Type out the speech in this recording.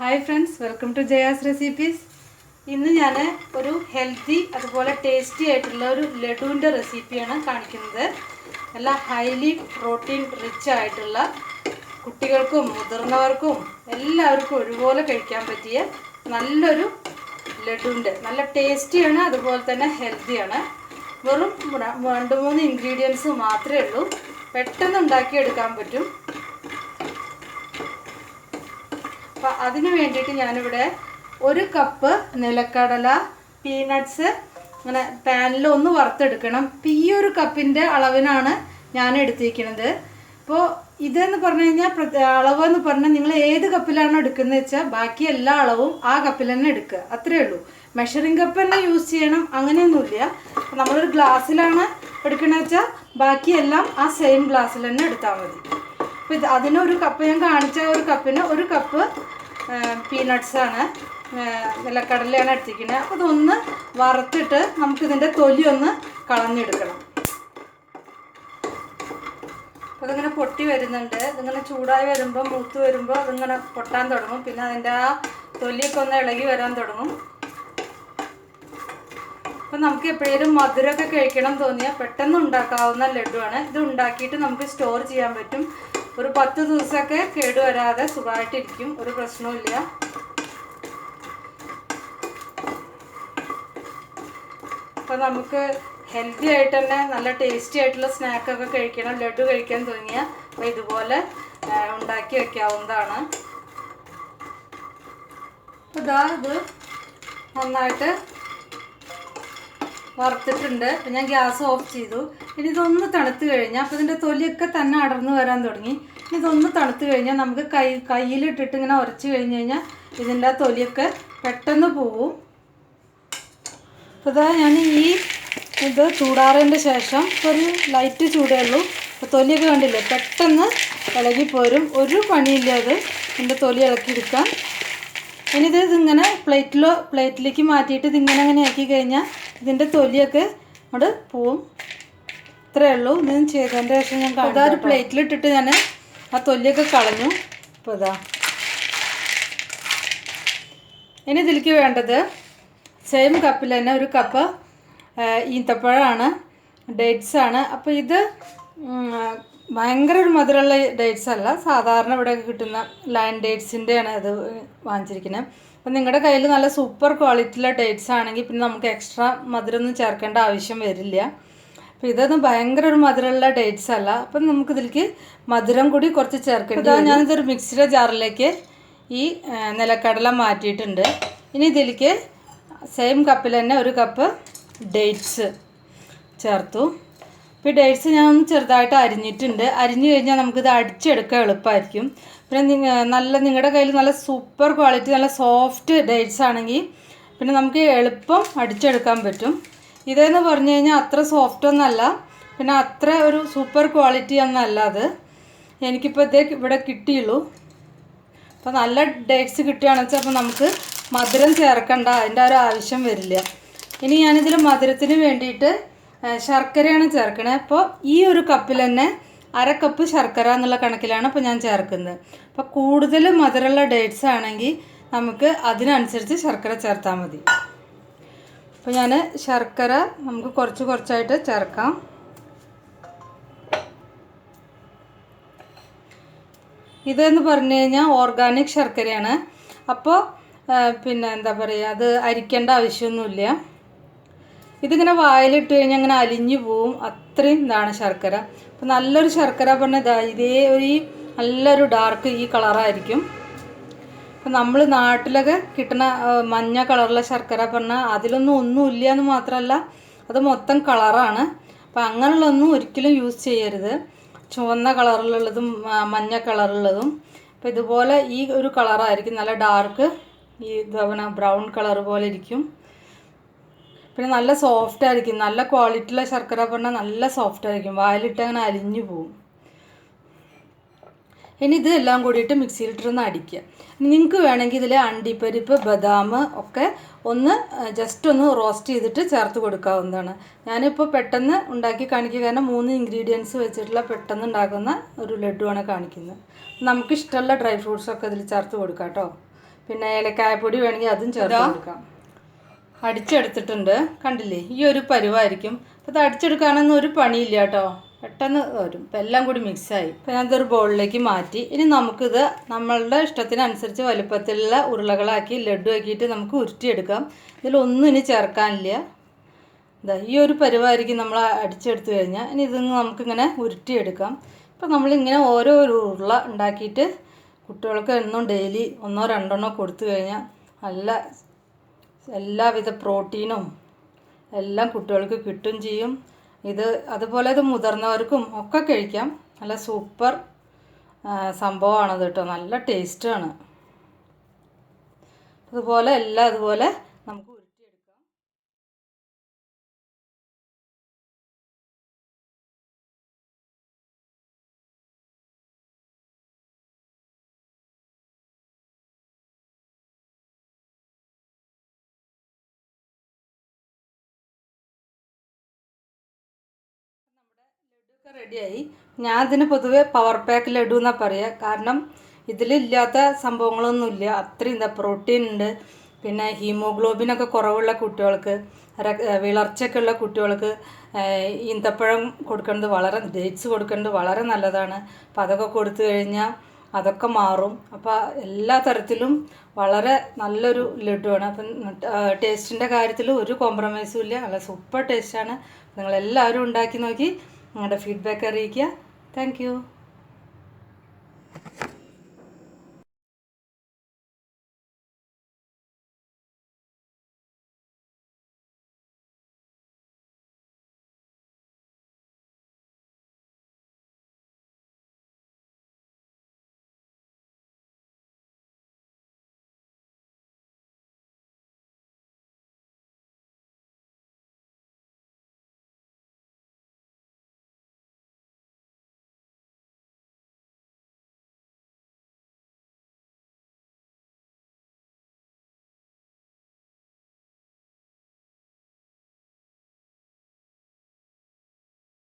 Hi friends welcome to Jaya's recipes ഇന്ന് ഞാൻ ഒരു ഹെൽത്തി അതുപോലെ ടേസ്റ്റി ആയിട്ടുള്ള ഒരു ലഡുവിന്റെ റെസിപ്പിയാണ് കാണിക്കുന്നത്. നല്ല ഹൈലി പ്രോട്ടീൻ റിച്ച് ആയിട്ടുള്ള കുട്ടികൾക്കും മുതിർന്നവർക്കും എല്ലാവർക്കും ഒരുപോലെ കഴിക്കാൻ പറ്റിയ നല്ലൊരു ലഡുവിന്റെ നല്ല ടേസ്റ്റിയാണ് അതുപോലെ തന്നെ ഹെൽത്തിയാണ് വെറും രണ്ട് മൂന്ന് ഇൻഗ്രീഡിയൻസ് മാത്രമേ ഉള്ളൂ. പെട്ടെന്ന് ഉണ്ടാക്കിയെടുക്കാൻ പറ്റും. അപ്പം അതിന് വേണ്ടിയിട്ട് ഞാനിവിടെ ഒരു കപ്പ് നിലക്കടല പീനട്ട്സ് അങ്ങനെ പാനിൽ ഒന്ന് വറുത്തെടുക്കണം. അപ്പം ഈ ഒരു കപ്പിന്റെ അളവിനാണ് ഞാൻ എടുത്തിരിക്കുന്നത്. അപ്പോൾ ഇതെന്ന് പറഞ്ഞു കഴിഞ്ഞാൽ അളവ് എന്ന് പറഞ്ഞാൽ നിങ്ങൾ ഏത് കപ്പിലാണോ എടുക്കുന്നത് വെച്ചാൽ ബാക്കി എല്ലാ അളവും ആ കപ്പിൽ തന്നെ എടുക്കുക. അത്രയേ ഉള്ളൂ. മെഷറിംഗ് കപ്പ് തന്നെ യൂസ് ചെയ്യണം അങ്ങനെയൊന്നുമില്ല അപ്പോൾ നമ്മളൊരു ഗ്ലാസ്സിലാണ് എടുക്കണമെന്ന് വെച്ചാൽ ബാക്കിയെല്ലാം ആ സെയിം ഗ്ലാസ്സിൽ തന്നെ എടുത്താൽ മതി. അപ്പോൾ ഇത് അതിനൊരു കപ്പ് ഞാൻ കാണിച്ച ഒരു കപ്പിന് ഒരു കപ്പ് പീനട്ട്സാണ് നിലക്കടലയാണ് എടുത്തിരിക്കുന്നത് അപ്പോൾ ഇതൊന്ന് വറുത്തിട്ട് നമുക്കിതിന്റെ തൊലി ഒന്ന് കളഞ്ഞെടുക്കണം. അപ്പോൾ അതിങ്ങനെ പൊട്ടി വരുന്നുണ്ട്. ഇതിങ്ങനെ ചൂടായി വരുമ്പോൾ മൂത്ത് വരുമ്പോൾ അതിങ്ങനെ പൊട്ടാൻ തുടങ്ങും. പിന്നെ അതിന്റെ ആ തൊലിയൊക്കെ ഒന്ന് ഇളകി വരാൻ തുടങ്ങും. അപ്പം നമുക്ക് എപ്പോഴേലും മധുരമൊക്കെ കഴിക്കണം തോന്നിയാൽ പെട്ടെന്ന് ഉണ്ടാക്കാവുന്ന ലഡുവാണ്. ഇത് ഉണ്ടാക്കിയിട്ട് നമുക്ക് സ്റ്റോർ ചെയ്യാൻ പറ്റും. ഒരു പത്ത് ദിവസമൊക്കെ കേടുവരാതെ സുഖമായിട്ടിരിക്കും. ഒരു പ്രശ്നവുമില്ല അപ്പം നമുക്ക് ഹെൽത്തി ആയിട്ട് തന്നെ നല്ല ടേസ്റ്റി ആയിട്ടുള്ള സ്നാക്കൊക്കെ കഴിക്കണം. ലഡു കഴിക്കാൻ തുടങ്ങിയ. അപ്പോൾ ഇതുപോലെ ഉണ്ടാക്കി വെക്കാവുന്നതാണ്. ഇതാ ഇത് നന്നായിട്ട് വറുത്തിട്ടുണ്ട്. അപ്പം ഞാൻ ഗ്യാസ് ഓഫ് ചെയ്തു. ഇനി ഇതൊന്ന് തണുത്ത് കഴിഞ്ഞാൽ അപ്പോൾ ഇതിന്റെ തൊലിയൊക്കെ തന്നെ അടർന്നു വരാൻ തുടങ്ങി. ഇനി ഇതൊന്ന് തണുത്ത് കഴിഞ്ഞാൽ നമുക്ക് കൈ കയ്യിലിട്ടിട്ട് ഇങ്ങനെ ഉരച്ച് കഴിഞ്ഞ് കഴിഞ്ഞാൽ ഇതിന്റെ തൊലിയൊക്കെ പെട്ടെന്ന് പോവും. അപ്പോൾ ഇതാ ഞാൻ ഈ ഇത് ചൂടാറേന്റെ ശേഷം ഒരു ലൈറ്റ് ചൂടേ ഉള്ളൂ. അപ്പോൾ തൊലിയൊക്കെ കണ്ടില്ലേ പെട്ടെന്ന് ഇളകിപ്പോരും. ഒരു പണിയില്ല അത്. ഇതിന്റെ തൊലി ഇളക്കിയെടുക്കാം ഇനി ഇത് ഇതിങ്ങനെ പ്ലേറ്റിലോ പ്ലേറ്റിലേക്ക് മാറ്റിയിട്ട് ഇതിങ്ങനെ അങ്ങനെ ആക്കി കഴിഞ്ഞാൽ ഇതിന്റെ തൊലിയൊക്കെ അങ്ങോട്ട് പോവും. ഇത്രയേ ഉള്ളൂ. ഇത് ചെയ്തതിന്റെ ശേഷം ഞാൻ അതാ ഒരു പ്ലേറ്റിലിട്ടിട്ട് ഞാൻ ആ തൊലിയൊക്കെ കളഞ്ഞു. അപ്പോൾ ഇതാ. ഇനി ഇതിലേക്ക് വേണ്ടത് സെയിം കപ്പിൽ തന്നെ ഒരു കപ്പ് ഈന്തപ്പഴമാണ് ഡേറ്റ്സ് ആണ്. അപ്പോൾ ഇത് ഭയങ്കര ഒരു മധുരമുള്ള ഡേറ്റ്സ് അല്ല. സാധാരണ ഇവിടെ കിട്ടുന്ന ലൈൻ ഡേറ്റ്സിന്റെയാണ് അത് വാങ്ങിച്ചിരിക്കുന്നത് അപ്പം നിങ്ങളുടെ കയ്യിൽ നല്ല സൂപ്പർ ക്വാളിറ്റിയുള്ള ഡേറ്റ്സ് ആണെങ്കിൽ പിന്നെ നമുക്ക് എക്സ്ട്രാ മധുരമൊന്നും ചേർക്കേണ്ട ആവശ്യം വരില്ല. അപ്പോൾ ഇതൊന്നും ഭയങ്കര ഒരു മധുരമുള്ള ഡേറ്റ്സ് അല്ല. അപ്പം നമുക്ക് ഇതിലേക്ക് മധുരം കൂടി കുറച്ച് ചേർക്കേണ്ടത് ഞാനിതൊരു മിക്സിയുടെ ജാറിലേക്ക് ഈ നിലക്കടല മാറ്റിയിട്ടുണ്ട്. ഇനി ഇതിലേക്ക് സെയിം കപ്പിൽ തന്നെ ഒരു കപ്പ് ഡേറ്റ്സ് ചേർത്തു. ഇപ്പോൾ ഡേറ്റ്സ് ഞാൻ ഒന്ന് ചെറുതായിട്ട് അരിഞ്ഞിട്ടുണ്ട്. അരിഞ്ഞു കഴിഞ്ഞാൽ നമുക്കിത് അടിച്ചെടുക്കാൻ എളുപ്പമായിരിക്കും പിന്നെ നല്ല നിങ്ങളുടെ കയ്യിൽ നല്ല സൂപ്പർ ക്വാളിറ്റി നല്ല സോഫ്റ്റ് ഡേറ്റ്സ് ആണെങ്കിൽ പിന്നെ നമുക്ക് എളുപ്പം അടിച്ചെടുക്കാൻ പറ്റും. ഇതെന്ന് പറഞ്ഞു കഴിഞ്ഞാൽ അത്ര സോഫ്റ്റ് ഒന്നല്ല. പിന്നെ അത്ര ഒരു സൂപ്പർ ക്വാളിറ്റി ഒന്നല്ല അത്. എനിക്കിപ്പോൾ ഇതേ ഇവിടെ കിട്ടിയുള്ളൂ. അപ്പോൾ നല്ല ഡേറ്റ്സ് കിട്ടുകയാണെന്ന് വെച്ചാൽ അപ്പോൾ നമുക്ക് മധുരം ചേർക്കണ്ട അതിന്റെ ഒരു ആവശ്യം വരില്ല. ഇനി ഞാനിതിൽ മധുരത്തിന് വേണ്ടിയിട്ട് ശർക്കരയാണ് ചേർക്കണത് അപ്പോൾ ഈ ഒരു കപ്പിൽ തന്നെ അര കപ്പ് ശർക്കര എന്നുള്ള കണക്കിലാണ് ഇപ്പോൾ ഞാൻ ചേർക്കുന്നത്. അപ്പോൾ കൂടുതൽ മധുരമുള്ള ഡേറ്റ്സ് ആണെങ്കിൽ നമുക്ക് അതിനനുസരിച്ച് ശർക്കര ചേർത്താൽ മതി. അപ്പോൾ ഞാൻ ശർക്കര നമുക്ക് കുറച്ച് കുറച്ചായിട്ട് ചേർക്കാം. ഇതെന്ന് പറഞ്ഞു കഴിഞ്ഞാൽ ഓർഗാനിക് ശർക്കരയാണ്. അപ്പോൾ പിന്നെ എന്താ പറയുക അത് അരിക്കേണ്ട ആവശ്യമൊന്നുമില്ല. ഇതിങ്ങനെ വായിലിട്ട് കഴിഞ്ഞാൽ അങ്ങനെ അലിഞ്ഞു പോവും. അത്രയും ഇതാണ് ശർക്കര. അപ്പം നല്ലൊരു ശർക്കര പറഞ്ഞാൽ ഇതാ ഒരു നല്ലൊരു ഡാർക്ക് ഈ കളറായിരിക്കും. അപ്പം നമ്മൾ നാട്ടിലൊക്കെ കിട്ടുന്ന മഞ്ഞ കളറുള്ള ശർക്കര പറഞ്ഞാൽ അതിലൊന്നും ഒന്നുമില്ല എന്ന് മാത്രമല്ല അത് മൊത്തം കളറാണ്. അപ്പം അങ്ങനെയുള്ളതൊന്നും ഒരിക്കലും യൂസ് ചെയ്യരുത്. ചുവന്ന കളറിലുള്ളതും മഞ്ഞ കളറുള്ളതും അപ്പോൾ ഇതുപോലെ ഈ ഒരു കളറായിരിക്കും. നല്ല ഡാർക്ക് ഈ ഇതവണ ബ്രൗൺ കളർ പോലെ ഇരിക്കും. പിന്നെ നല്ല സോഫ്റ്റ് ആയിരിക്കും. നല്ല ക്വാളിറ്റിയുള്ള ശർക്കര പറഞ്ഞാൽ നല്ല സോഫ്റ്റ് ആയിരിക്കും. വായിലിട്ട് അങ്ങനെ അലിഞ്ഞു പോവും. ഇനി ഇത് എല്ലാം കൂടിയിട്ട് മിക്സിയിലിട്ടൊന്ന് അടിക്കുക. നിങ്ങൾക്ക് വേണമെങ്കിൽ ഇതിൽ അണ്ടിപ്പരിപ്പ് ബദാം ഒക്കെ ഒന്ന് ജസ്റ്റ് ഒന്ന് റോസ്റ്റ് ചെയ്തിട്ട് ചേർത്ത് കൊടുക്കാവുന്നതാണ്. ഞാനിപ്പോൾ പെട്ടെന്ന് ഉണ്ടാക്കി കാണിക്കുക. കാരണം മൂന്ന് ഇൻഗ്രീഡിയൻസ് വെച്ചിട്ടുള്ള പെട്ടെന്ന് ഉണ്ടാക്കുന്ന ഒരു ലഡുവാണ് കാണിക്കുന്നത്. നമുക്കിഷ്ടമുള്ള ഡ്രൈ ഫ്രൂട്ട്സൊക്കെ ഇതിൽ ചേർത്ത് കൊടുക്കാം കേട്ടോ. പിന്നെ ഏലക്കായപ്പൊടി വേണമെങ്കിൽ അതും ചേർത്ത് കൊടുക്കാം. അടിച്ചെടുത്തിട്ടുണ്ട്. കണ്ടില്ലേ? ഈ ഒരു പരുവായിരിക്കും. അപ്പോൾ അത് അടിച്ചെടുക്കാനൊന്നും ഒരു പണിയില്ല കേട്ടോ. പെട്ടെന്ന് വരും. ഇപ്പം എല്ലാം കൂടി മിക്സായി. ഇപ്പം ഞാനതൊരു ബോളിലേക്ക് മാറ്റി. ഇനി നമുക്കിത് നമ്മളുടെ ഇഷ്ടത്തിനനുസരിച്ച് വലുപ്പത്തിലുള്ള ഉരുളകളാക്കി ലഡു ആക്കിയിട്ട് നമുക്ക് ഉരുട്ടിയെടുക്കാം. ഇതിലൊന്നും ഇനി ചേർക്കാനില്ല. ഇതാ ഈ ഒരു പരുവായിരിക്കും നമ്മൾ അടിച്ചെടുത്ത് കഴിഞ്ഞാൽ. ഇനി ഇതൊന്ന് നമുക്കിങ്ങനെ ഉരുട്ടിയെടുക്കാം. ഇപ്പം നമ്മളിങ്ങനെ ഓരോ ഒരു ഉരുള ഉണ്ടാക്കിയിട്ട് കുട്ടികൾക്ക് എന്നും ഡെയിലി ഒന്നോ രണ്ടെണ്ണോ കൊടുത്തു കഴിഞ്ഞാൽ നല്ല എല്ലാവിധ പ്രോട്ടീനും എല്ലാം കുട്ടികൾക്ക് കിട്ടും ചെയ്യും. ഇത് അതുപോലെ ഇത് മുതിർന്നവർക്കും ഒക്കെ കഴിക്കാം. നല്ല സൂപ്പർ സംഭവമാണത് കേട്ടോ. നല്ല ടേസ്റ്റാണ്. അതുപോലെ എല്ലാം അതുപോലെ നമുക്ക് റെഡിയായി. ഞാൻ ഇതിന് പൊതുവേ പവർ പാക്ക് ലഡു എന്നാണ് പറയുക കാരണം ഇതിലില്ലാത്ത സംഭവങ്ങളൊന്നുമില്ല. അത്രയും എന്താ പ്രോട്ടീൻ ഉണ്ട്. പിന്നെ ഹീമോഗ്ലോബിനൊക്കെ കുറവുള്ള കുട്ടികൾക്ക് വിളർച്ചയൊക്കെ ഉള്ള കുട്ടികൾക്ക് ഈന്തപ്പഴം കൊടുക്കേണ്ടത് വളരെ ഡേറ്റ്സ് കൊടുക്കേണ്ടത് വളരെ നല്ലതാണ്. അപ്പോൾ അതൊക്കെ കൊടുത്തു കഴിഞ്ഞാൽ അതൊക്കെ മാറും. അപ്പോൾ എല്ലാ തരത്തിലും വളരെ നല്ലൊരു ലഡുവാണ്. അപ്പം ടേസ്റ്റിന്റെ കാര്യത്തിൽ ഒരു കോംപ്രമൈസും ഇല്ല. നല്ല സൂപ്പർ ടേസ്റ്റാണ് നിങ്ങളെല്ലാവരും ഉണ്ടാക്കി നോക്കി. നിങ്ങളുടെ ഫീഡ്ബാക്ക് അറിയിക്കുക. താങ്ക്